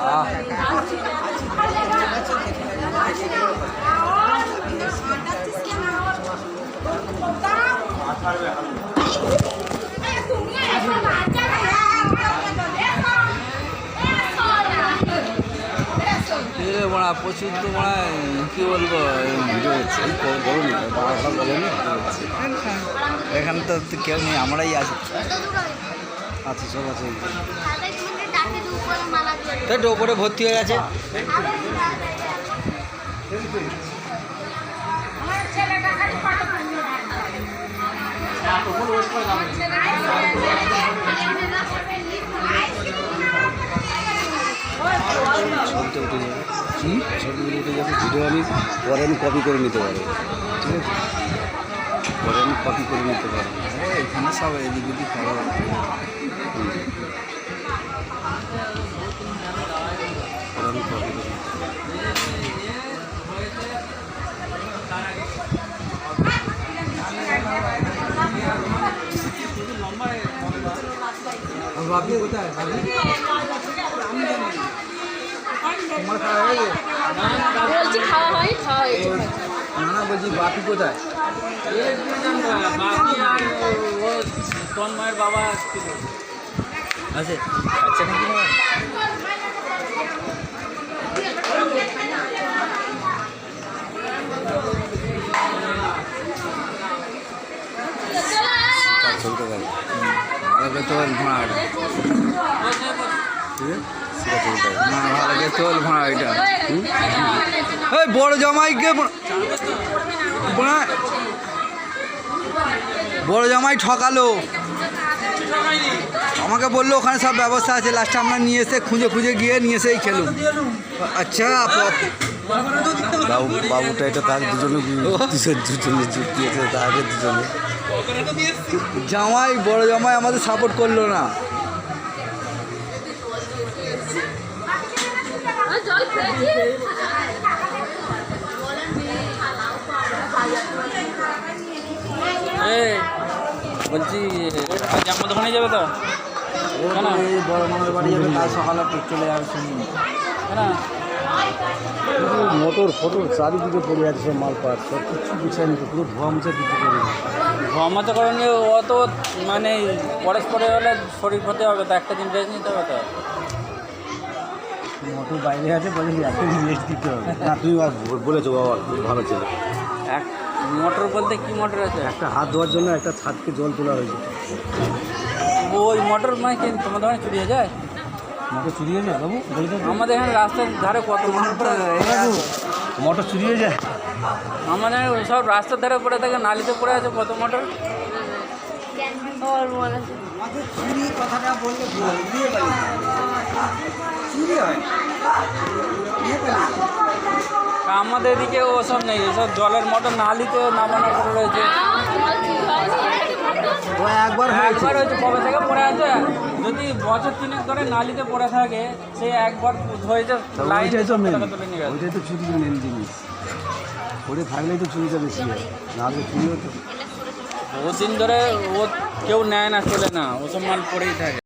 আহ এ বড়া প্রচুর তো বড়া কী বলব ভিডিও হচ্ছে। বলুন এখানে তো কেউ নেই আমরাই আছি। আচ্ছা সব আছে। তো ওপরে ভর্তি হয়ে গেছে। ছবিটা উঠে যাবে। কি ছবিগুলো উঠে ভিডিও আমি পরে আমি কপি করে নিতে পারব। ঠিক আছে? পরে আমি কপি করে নিতে পারব। এখানে সব এদিক ওদিক পরে আমি কপি করে কোথায় তোমার খাওয়া হয়ে গেছে? বলছি খাওয়া হয়? খাওয়া হয়েছে। না না বলছি বাপি কোথায়? তন্ময়ের বাবা ছিল আছে আচ্ছা নাকি না? তার ছবিটা দেখ ভালো করে তোল ভাড়া এই বড় জামাইকে বড় জামাই ঠকালো আমাকে বলল ওখানে সব ব্যবস্থা আছে লাস্টে আমরা নিয়ে এসে খুঁজে খুঁজে গিয়ে নিয়ে এসেই খেলুম আচ্ছা বাবু বাবুটা এটা তার দুজনে দুজন যুক্ত তাকে দুজনে জামাই বড় জামাই আমাদের সাপোর্ট করল না। জল খেয়েছি এই বলছি জামা দোকানে যাবে তো? কেন? এই বড় মামার বাড়ি যাবে কাল সকালে চলে যাবে শুনি কেন? মোটর ফটোর চারিদিকে পড়ে আছে সব মাল পাট সব কিছু গুছায় নিতে পুরো ধোয়া মুছা কিছু করে ভ্রমণের কারণে অত মানে পরস্পরে হলে শরীর ক্ষতি হবে তো একটা দিন রেস্ট নিতে হবে তো? মোটর বাইরে আছে বলে একটা রেস্ট দিতে হবে। না তুমি বলেছ বাবা খুব ভালো ছিল। এক মোটর বলতে কি মোটর আছে? একটা হাত ধোয়ার জন্য একটা ছাদকে জল তোলা হয়েছে। ওই মোটর মানে কি তোমাদের ওখানে চুরি হয়ে যায়? মোটর চুরি হয়ে যায় বাবু? বলে আমাদের এখানে রাস্তার ধারে কত মোটর মোটর চুরি হয়ে যায়? আমাদের সব রাস্তার ধারে পড়ে থাকে নালিতে পড়ে আছে কত মোটর? মনে আছে তা আমাদের এদিকে ওসব নেই সব জলের মোটর নালিতে নামানো করে রয়েছে। একবার একবার হয়েছে কবে থেকে পড়ে আছে? যদি বছর তিনেক ধরে নালিতে পড়ে থাকে সে একবার হয়েছে ওইটাই তো মেন ওইটাই তো চুরির মেন জিনিস। থাকলেই তো চুরিটা বেশি হয়। নাহলে চুরি হতো ও দিন ধরে ও কেউ নেয় না চলে না। ওসব মাল পড়েই থাকে।